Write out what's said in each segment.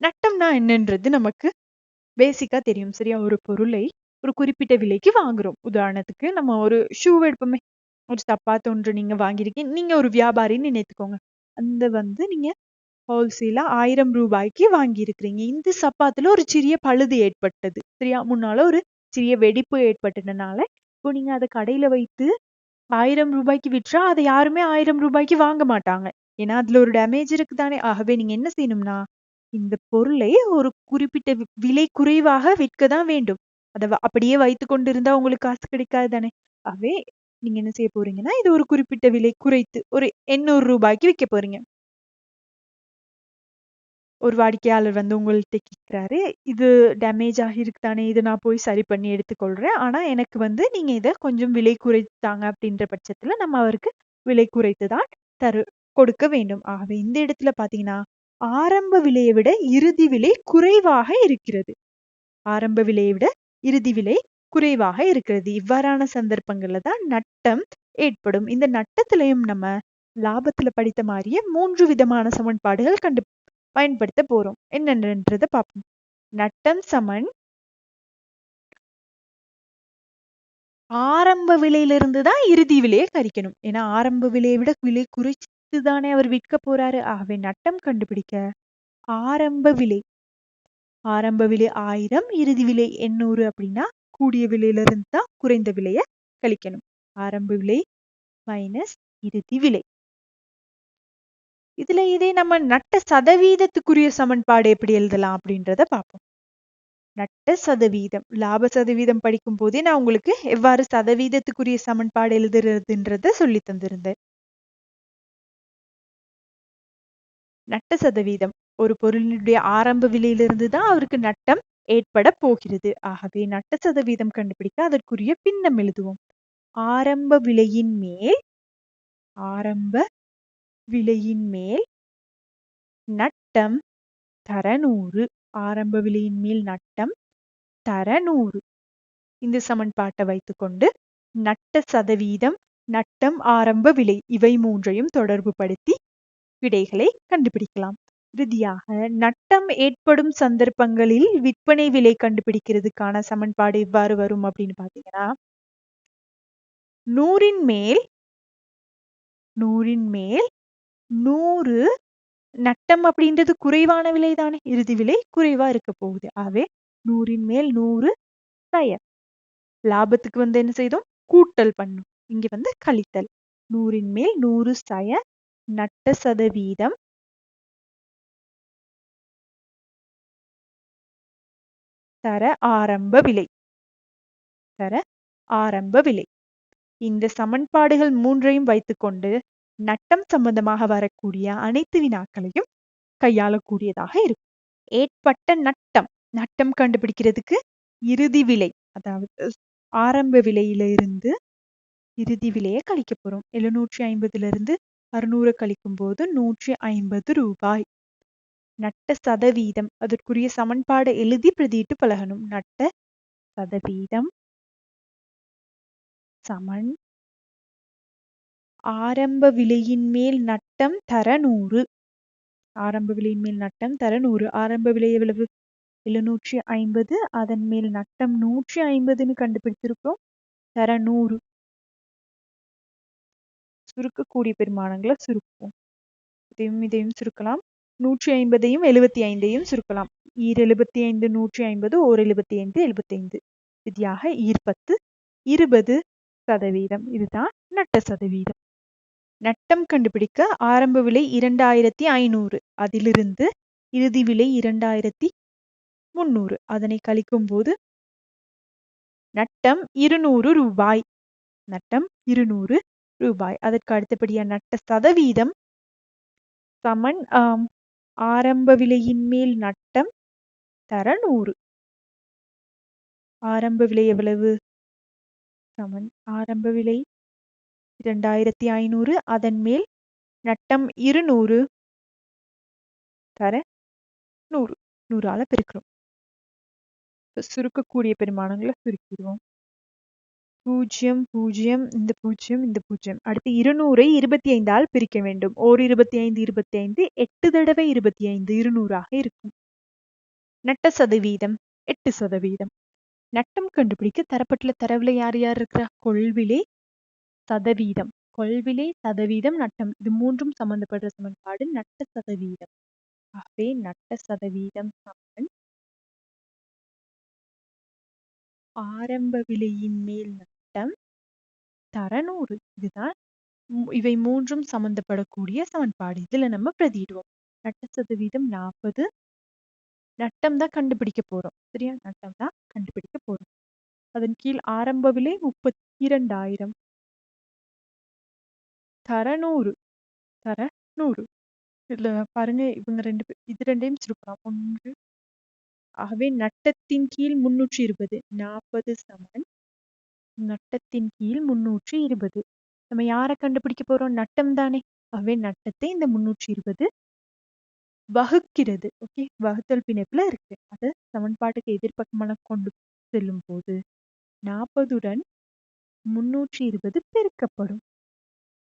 நட்டம்னா என்னன்றது நமக்கு பேசிக்கா தெரியும் சரியா? ஒரு பொருளை ஒரு குறிப்பிட்ட விலைக்கு வாங்குறோம். உதாரணத்துக்கு நம்ம ஒரு ஷூ எடுப்போமே ஒரு சப்பாத்து ஒன்று நீங்க வாங்கியிருக்கீங்க நீங்க ஒரு வியாபாரின்னு நினைத்துக்கோங்க. அந்த வந்து நீங்க ஹோல்சேலா ஆயிரம் ரூபாய்க்கு வாங்கியிருக்கிறீங்க. இந்த சப்பாத்துல ஒரு சிறிய பழுது ஏற்பட்டது சரியா? முன்னால ஒரு சிறிய வெடிப்பு ஏற்பட்டதுனால இப்போ நீங்க அதை கடையில வைத்து ஆயிரம் ரூபாய்க்கு விற்றா அதை யாருமே ஆயிரம் ரூபாய்க்கு வாங்க மாட்டாங்க. ஏன்னா அதுல ஒரு டேமேஜ் இருக்குதானே? ஆகவே நீங்க என்ன செய்யணும்னா இந்த பொருளை ஒரு குறிப்பிட்ட வி- விலை குறைவாக விற்க தான் வேண்டும். அதை வ- அப்படியே வைத்து கொண்டிருந்தா உங்களுக்கு காசு கிடைக்காது தானே? ஆகவே நீங்க என்ன செய்ய போறீங்கன்னா இது ஒரு குறிப்பிட்ட விலை குறைத்து ஒரு எண்ணூறு ரூபாய்க்கு விற்க போறீங்க. ஒரு வாடிக்கையாளர் வந்து உங்கள்ட்ட கேட்கிறாரு இது டேமேஜ் ஆகிருக்குதானே இதை நான் போய் சரி பண்ணி எடுத்துக்கொள்றேன். ஆனா எனக்கு வந்து நீங்க இதை கொஞ்சம் விலை குறைத்தாங்க அப்படின்ற பட்சத்துல நம்ம அவருக்கு விலை குறைத்து தான் தரு கொடுக்க வேண்டும். ஆகவே இந்த இடத்துல பாத்தீங்கன்னா ஆரம்ப விலையை விட இறுதி விலை குறைவாக இருக்கிறது. ஆரம்ப விலையை விட இறுதி விலை குறைவாக இருக்கிறது. இவ்வாறான சந்தர்ப்பங்கள்ல தான் நட்டம் ஏற்படும். இந்த நட்டத்திலையும் நம்ம லாபத்துல படித்த மாதிரியே மூன்று விதமான சமன்பாடுகள் கண்டு பயன்படுத்த போறோம். என்னென்னன்றதை பார்ப்போம். நட்டம் சமன் ஆரம்ப விலையிலிருந்து தான் இறுதி விலையை கறிக்கணும். ஏன்னா ஆரம்ப விலையை விட விலை குறைச்சு தானே அவர் விற்க போறாரு. ஆகவே நட்டம் கண்டுபிடிக்க. ஆரம்ப விலை. ஆரம்ப விலை ஆயிரம் இறுதி விலை எண்ணூறு அப்படின்னா கூடிய விலையிலிருந்து தான் குறைந்த விலையை கழிக்கணும். ஆரம்ப விலை மைனஸ் இறுதி விலை. இதுல இதே நம்ம நட்ட சதவீதத்துக்குரிய சமன்பாடு எப்படி எழுதலாம் அப்படின்றத பார்ப்போம். நட்ட சதவீதம். லாப சதவீதம் படிக்கும் போதே நான் உங்களுக்கு எவ்வாறு சதவீதத்துக்குரிய சமன்பாடு எழுதுறதுன்றத சொல்லி தந்திருந்தேன். நட்ட சதவீதம். ஒரு பொருளினுடைய ஆரம்ப விலையிலிருந்து தான் அவருக்கு நட்டம் ஏற்பட போகிறது. ஆகவே நட்ட சதவீதம் கண்டுபிடிக்க அதற்குரிய பின்னம் எழுதுவோம். ஆரம்ப விலையின் மேல் ஆரம்ப விலையின் மேல் நட்டம் தரநூறு ஆரம்ப விலையின் மேல் நட்டம் தரநூறு இந்த சமன்பாட்டை வைத்துக்கொண்டு நட்ட சதவீதம் நட்டம் ஆரம்ப விலை இவை மூன்றையும் தொடர்பு படுத்தி விடைகளை கண்டுபிடிக்கலாம். இறுதியாக நட்டம் ஏற்படும் சந்தர்ப்பங்களில் விற்பனை விலை கண்டுபிடிக்கிறதுக்கான சமன்பாடு எவ்வாறு வரும் அப்படின்னு பாத்தீங்கன்னா நூறின் மேல் நூறின் மேல் நூறு நட்டம் அப்படின்றது குறைவான விலை தானே இறுதி விலை குறைவா இருக்க போகுது. ஆகவே நூறின் மேல் நூறு தய லாபத்துக்கு வந்து என்ன செய்தோம்? கூட்டல் பண்ணும். இங்க வந்து கழித்தல். நூறின் மேல் நூறு சய நட்ட சதவீதம் தர ஆரம்ப விலை. தர ஆரம்ப விலை. இந்த சமன்பாடுகள் மூன்றையும் வைத்துக்கொண்டு நட்டம் சம்பந்தமாக வரக்கூடிய அனைத்து வினாக்களையும் கையாளக்கூடியதாக இருக்கும். ஏற்பட்ட நட்டம். நட்டம் கண்டுபிடிக்கிறதுக்கு இறுதி விலை. அதாவது ஆரம்ப விலையிலிருந்து இறுதி விலையை கழிக்க போறோம். எழுநூற்றி ஐம்பதுல இருந்து அறுநூறு கழிக்கும் போது நூற்றி ஐம்பது ரூபாய். நட்ட சதவீதம் அதற்குரிய சமன்பாடு எழுதி பிரதியிட்டு பழகணும். நட்ட சதவீதம். சமன். ஆரம்ப விலையின் மேல் நட்டம் தர நூறு. ஆரம்ப விலையின் மேல் நட்டம் தர நூறு. ஆரம்ப விலை எவ்வளவு? எழுநூற்றி ஐம்பது. அதன் மேல் நட்டம் நூற்றி ஐம்பதுன்னு கண்டுபிடிச்சிருக்கோம். தர நூறு. சுருக்கக்கூடிய பெருமானங்களை சுருக்குவோம். இதையும் இதையும் சுருக்கலாம். நூற்றி ஐம்பதையும் எழுபத்தி ஐந்தையும் சுருக்கலாம். ஈர் எழுபத்தி ஐந்து நூற்றி ஐம்பது ஓர் எழுபத்தி ஐந்து எழுபத்தி ஐந்து விதியாக ஈர்ப்பத்து இருபது சதவீதம். இதுதான் நட்ட சதவீதம். நட்டம் கண்டுபிடிக்க ஆரம்ப விலை இரண்டாயிரத்தி ஐநூறு. அதிலிருந்து இறுதி விலை இரண்டாயிரத்தி முன்னூறு. அதனை கழிக்கும் போது நட்டம் இருநூறு ரூபாய். நட்டம் இருநூறு ரூபாய். அதற்கு அடுத்தபடியா நட்ட சதவீதம் சமன் ஆம், ஆரம்ப விலையின் மேல் நட்டம் தர நூறு. ஆரம்ப விலை எவ்வளவு? சமன். ஆரம்ப விலை இரண்டாயிரத்தி ஐநூறு. அதன் மேல் நட்டம் இருநூறு. தர நூறு. நூறால பெருக்கிறோம். சுருக்கக்கூடிய பெருமானங்களை சுருக்கிடுவோம். பூஜ்ஜியம் பூஜ்ஜியம் இந்த பூஜ்ஜியம் இந்த பூஜ்ஜியம் அடுத்து இருநூறை இருபத்தி ஐந்தால் பிரிக்க வேண்டும். ஓர் இருபத்தி ஐந்து இருபத்தி ஐந்து எட்டு தடவை இருபத்தி ஐந்து இருநூறாக இருக்கும். நட்ட சதவீதம் எட்டு சதவீதம். நட்டம் கண்டுபிடிக்க தரப்பட்டுள்ள தரவுல யார் யார் இருக்கிறா? கொள்விலே சதவீதம். கொள்விலே சதவீதம் நட்டம். இது மூன்றும் சம்பந்தப்படுற சமன்பாடு நட்ட சதவீதம். ஆகவே நட்ட சதவீதம் சமன். ஆரம்ப விலையின் மேல் வட்டம் தரநூறு. இதுதான் இவை மூன்றும் சம்பந்தப்படக்கூடிய சமன்பாடு. இதுல நம்ம பிரதியிடுவோம். நட்ட சதவீதம் நாற்பது நட்டம் தான் கண்டுபிடிக்க போறோம். சரியா? நட்டம் தான் கண்டுபிடிக்க போறோம். அதன் கீழ் ஆரம்ப விலை முப்பத்தி இரண்டாயிரம் தரநூறு. தர நூறு இதுல பாருங்க இவங்க ரெண்டு பேர் இது ரெண்டையும் சுருக்கலாம் ஒன்று ஆகவே நட்டத்தின் கீழ் முன்னூற்றி இருபது. நாற்பது சமன் நட்டத்தின் கீழ் முன்னூற்றி இருபது. நம்ம யாரை கண்டுபிடிக்க போறோம்? நட்டம் தானே. ஆகவே நட்டத்தை இந்த முன்னூற்றி இருபது வகுக்கிறது. ஓகே? வகுத்தல் பிணைப்புல இருக்கு. அது சமன்பாட்டுக்கு எதிர்பக்கமான கொண்டு செல்லும் போது நாற்பதுடன் முன்னூற்றி இருபது பெருக்கப்படும்.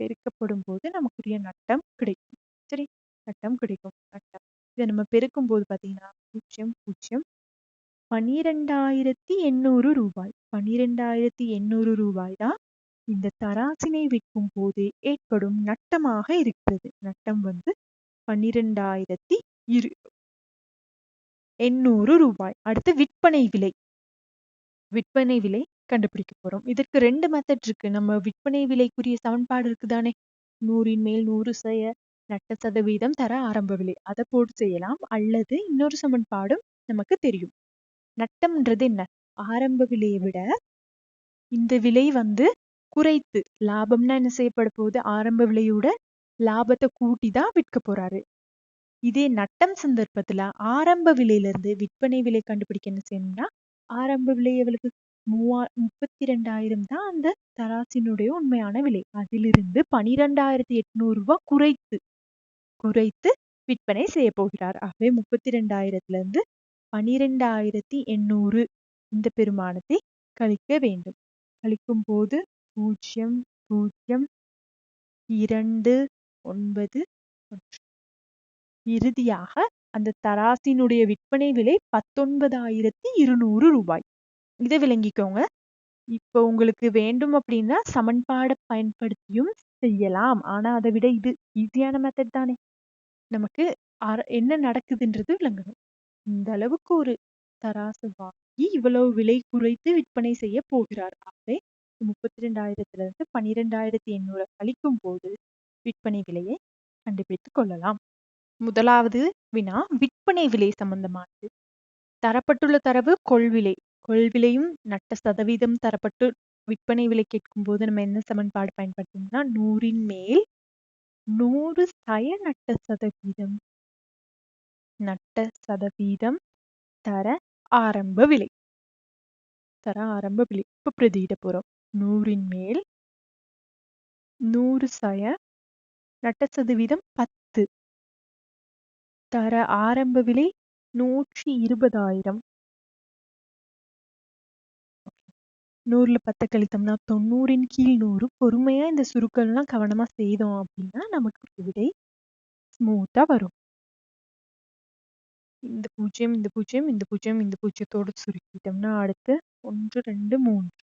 பெருக்கப்படும் போது நமக்குரிய நட்டம் கிடைக்கும். சரி? நட்டம் கிடைக்கும். நட்டம். இதை நம்ம பெருக்கும் போது பாத்தீங்கன்னா பூஜ்ஜியம் பூஜ்ஜியம் பனிரெண்டாயிரத்தி எண்ணூறு ரூபாய். பனிரெண்டாயிரத்தி எண்ணூறு ரூபாய் தான் இந்த தராசினை விற்கும் போது ஏற்படும் நட்டமாக இருக்கிறது. நட்டம் வந்து பன்னிரெண்டாயிரத்தி இரு எண்ணூறு ரூபாய். அடுத்து விற்பனை விலை. விற்பனை விலை கண்டுபிடிக்க போறோம். இதற்கு ரெண்டு மெத்தட் இருக்கு. நம்ம விற்பனை விலைக்குரிய சமன்பாடு இருக்குதானே? நூறின் மேல் நூறு செய்ய நட்ட சதவீதம் தர ஆரம்ப விலை. அதை போட்டு செய்யலாம். அல்லது இன்னொரு சமன்பாடும் நமக்கு தெரியும். நட்டம்ன்றது என்ன? ஆரம்ப விலையை விட இந்த விலை வந்து குறைத்து லாபம்னா என்ன செய்யப்பட போகுது? ஆரம்ப விலையோட லாபத்தை கூட்டி தான் விற்க போறாரு. இதே நட்டம் சந்தர்ப்பத்துல ஆரம்ப விலையில இருந்து விற்பனை விலை கண்டுபிடிக்க என்ன செய்யணும்னா ஆரம்ப விலை எவ்வளவு மூவா முப்பத்தி ரெண்டாயிரம் தான் அந்த தராசினுடைய உண்மையான விலை. அதிலிருந்து பனிரெண்டாயிரத்தி எட்நூறு ரூபாய் குறைத்து குறைத்து விற்பனை செய்ய போகிறார். ஆகவே முப்பத்தி ரெண்டாயிரத்துல இருந்து பனிரெண்டாயிரத்தி எண்ணூறு இந்த பெருமானத்தை கழிக்க வேண்டும். கழிக்கும் போது பூஜ்ஜியம் பூஜ்ஜியம் இரண்டு ஒன்பது ஒன்று இறுதியாக அந்த தராசினுடைய விற்பனை விலை பத்தொன்பதாயிரத்தி இருநூறு ரூபாய். இதை விளங்கிக்கோங்க. இப்போ உங்களுக்கு வேண்டும் அப்படின்னா சமன்பாடை பயன்படுத்தியும் செய்யலாம். ஆனா அதை விட இது ஈஸியான மெத்தட் தானே. நமக்கு அர- என்ன நடக்குதுன்றது விளங்கணும். இந்த அளவுக்கு ஒரு தராசு வாங்கி இவ்வளவு விலை குறைத்து விற்பனை செய்ய போகிறார். ஆகவே முப்பத்தி ரெண்டாயிரத்துல இருந்து பன்னிரெண்டாயிரத்தி எண்ணூறு கழிக்கும் போது விற்பனை விலையை கண்டுபிடித்துக் கொள்ளலாம். முதலாவது வினா விற்பனை விலை சம்பந்தமானது. தரப்பட்டுள்ள தரவு கொள்விலை கொள்விலையும் நட்ட சதவீதம் தரப்பட்டு விற்பனை விலை கேட்கும் போது நம்ம என்ன சமன்பாடு பயன்படுத்தணும்னா நூறின் மேல் நூறு சய நட்ட சதவீதம். நட்ட சதவீதம் தர ஆரம்ப விலை. தர ஆரம்ப விலை. இப்ப பிரதியிட போறோம். நூறின் மேல் நூறு சய நட்ட சதவீதம் பத்து. தர ஆரம்ப விலை நூற்றி இருபதாயிரம். நூறுல பத்து கழித்தோம்னா தொண்ணூறின் கீழ் நூறு. பொறுமையா இந்த சுருக்கள்லாம் கவனமா செய்தோம் அப்படின்னா நமக்கு விடை ஸ்மூத்தா வரும். இந்த பூஜ்ஜியம் இந்த பூஜ்ஜியம் இந்த பூஜ்ஜியம் இந்த பூஜ்ஜியத்தோட சுருக்கிட்டோம்னா அடுத்து ஒன்று ரெண்டு மூன்று.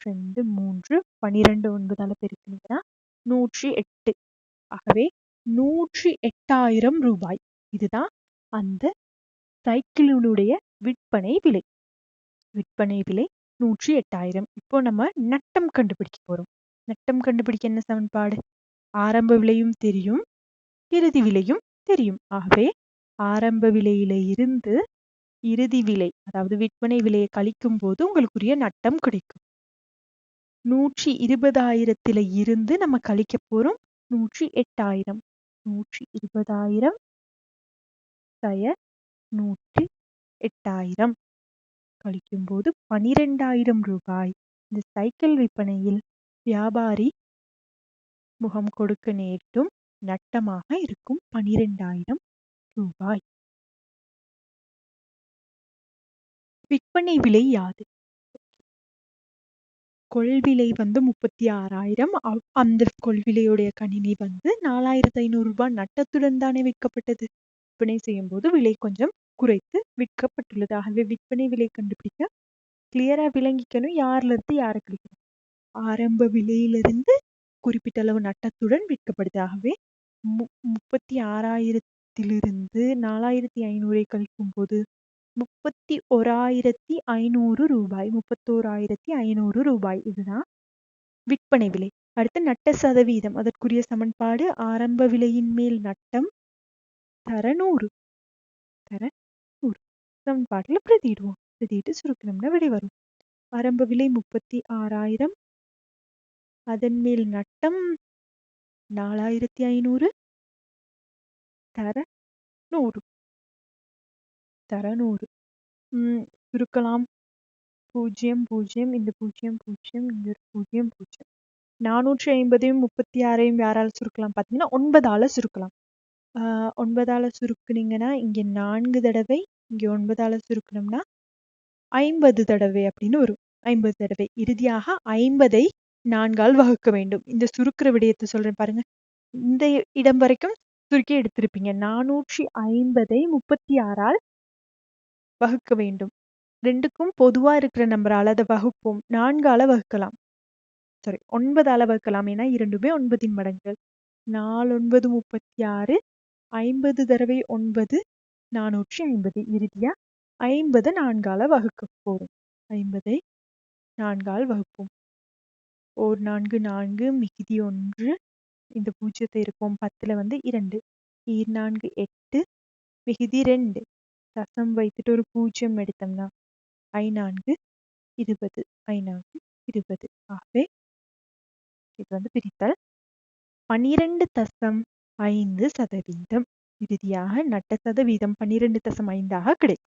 ரெண்டு மூன்று பனிரெண்டு ஒன்பதால பெருக்கினீங்கன்னா நூற்றி எட்டு. ஆகவே நூற்றி எட்டாயிரம் ரூபாய். இதுதான் அந்த சைக்கிளினுடைய விற்பனை விலை. விற்பனை விலை நூற்றி எட்டாயிரம். இப்போ நம்ம நட்டம் கண்டுபிடிக்க போறோம். நட்டம் கண்டுபிடிக்க என்ன சமன்பாடு? ஆரம்ப விலையும் தெரியும் இறுதி விலையும் தெரியும். ஆகவே ஆரம்ப விலையில இருந்து இறுதி விலை அதாவது விற்பனை விலையை கழிக்கும் போது உங்களுக்குரிய நட்டம் கிடைக்கும். நூற்றி இருபதாயிரத்துல இருந்து நம்ம கழிக்க போறோம் நூற்றி எட்டாயிரம். நூற்றி இருபதாயிரம் தய நூற்றி எட்டாயிரம். கழிக்கும் போது பனிரெண்டாயிரம் ரூபாய். இந்த சைக்கிள் விற்பனையில் வியாபாரி முகம் கொடுக்க நேரிட்டும் நட்டமாக இருக்கும் பனிரெண்டாயிரம். ரூபாய் விற்பனை விலை யாது? கொள்விலை வந்து முப்பத்தி ஆறாயிரம் அவ்- அந்த கொள்விலையுடைய கணினி வந்து நாலாயிரத்தி ஐநூறு ரூபாய் நட்டத்துடன் தானே விற்கப்பட்டது. விற்பனை செய்யும் போது விலை கொஞ்சம் குறைத்து விற்கப்பட்டுள்ளது ஆகவே விற்பனை விலை கண்டுபிடிக்க கிளியரா விளங்கிக்கணும். யார்ல இருந்து யாரை கழிக்கணும்? ஆரம்ப விலையிலிருந்து குறிப்பிட்ட அளவு நட்டத்துடன் விற்கப்படுது ஆகவே மு முப்பத்தி ஆயிரத்திலிருந்து நாலாயிரத்தி ஐநூறை கழிக்கும் போது முப்பத்தி ஓராயிரத்தி ஐநூறு ரூபாய் முப்பத்தோராயிரத்தி ஐநூறு ரூபாய். இதுதான் விற்பனை விலை. அடுத்து நட்ட சதவீதம். அதற்குரிய சமன்பாடு ஆரம்ப விலையின் மேல் நட்டம் தர நூறு தர நூறு சமன்பாட்டில் பிரதியிடுவோம். பிரதியிட்டு சுருக்கணும்னா விடை வரும். ஆரம்ப விலை முப்பத்தி ஆறாயிரம். அதன் மேல் நட்டம் நாலாயிரத்தி ஐநூறு. தர நூறு. தர நூறு. உம் சுருக்கலாம். பூஜ்ஜியம் பூஜ்ஜியம் இந்த பூஜ்ஜியம் பூஜ்ஜியம் இந்த பூஜ்ஜியம் பூஜ்ஜியம் நானூற்றி ஐம்பதையும் முப்பத்தி ஆறையும் யாரால சுருக்கலாம் பார்த்தீங்கன்னா ஒன்பதால சுருக்கலாம். ஆஹ் ஒன்பதால சுருக்குனீங்கன்னா இங்க நான்கு தடவை இங்க ஒன்பதால சுருக்கணும்னா ஐம்பது தடவை அப்படின்னு வரும். ஐம்பது தடவை. இறுதியாக ஐம்பதை நான்கால் வகுக்க வேண்டும். இந்த சுருக்கிற விடயத்தை சொல்றேன் பாருங்க. இந்த இடம் வரைக்கும் சுருக்கி எடுத்திருப்பீங்க. நானூற்றி ஐம்பதை முப்பத்தி ஆறால் வகுக்க வேண்டும். ரெண்டுக்கும் பொதுவா இருக்கிற நம்பரால் அதை வகுப்போம். நான்கால வகுக்கலாம். சாரி ஒன்பதால வகுக்கலாம். ஏன்னா இரண்டுமே ஒன்பதின் மடங்குகள் நாலு ஒன்பது முப்பத்தி ஆறு ஐம்பது தடவை ஒன்பது நானூற்றி ஐம்பது இறுதியா ஐம்பது நான்கால வகுக்க போறோம். ஐம்பதை நான்கால் வகுப்போம். ஓர் நான்கு நான்கு மிகுதி ஒன்று இந்த பூஜ்ஜியத்தை இருக்கும் பத்துல வந்து இரண்டு ஈர் நான்கு எட்டு மிகுதி ரெண்டு. தசம் வைத்துட்டு ஒரு பூஜ்ஜியம் எடுத்தோம்னா ஐநான்கு இருபது. ஐநான்கு இருபது. ஆகவே இது வந்து பிரித்தல் பனிரெண்டு தசம் ஐந்து சதவீதம். இறுதியாக நட்ட சதவீதம் பன்னிரெண்டு தசம் ஐந்தாக கிடைக்கும்.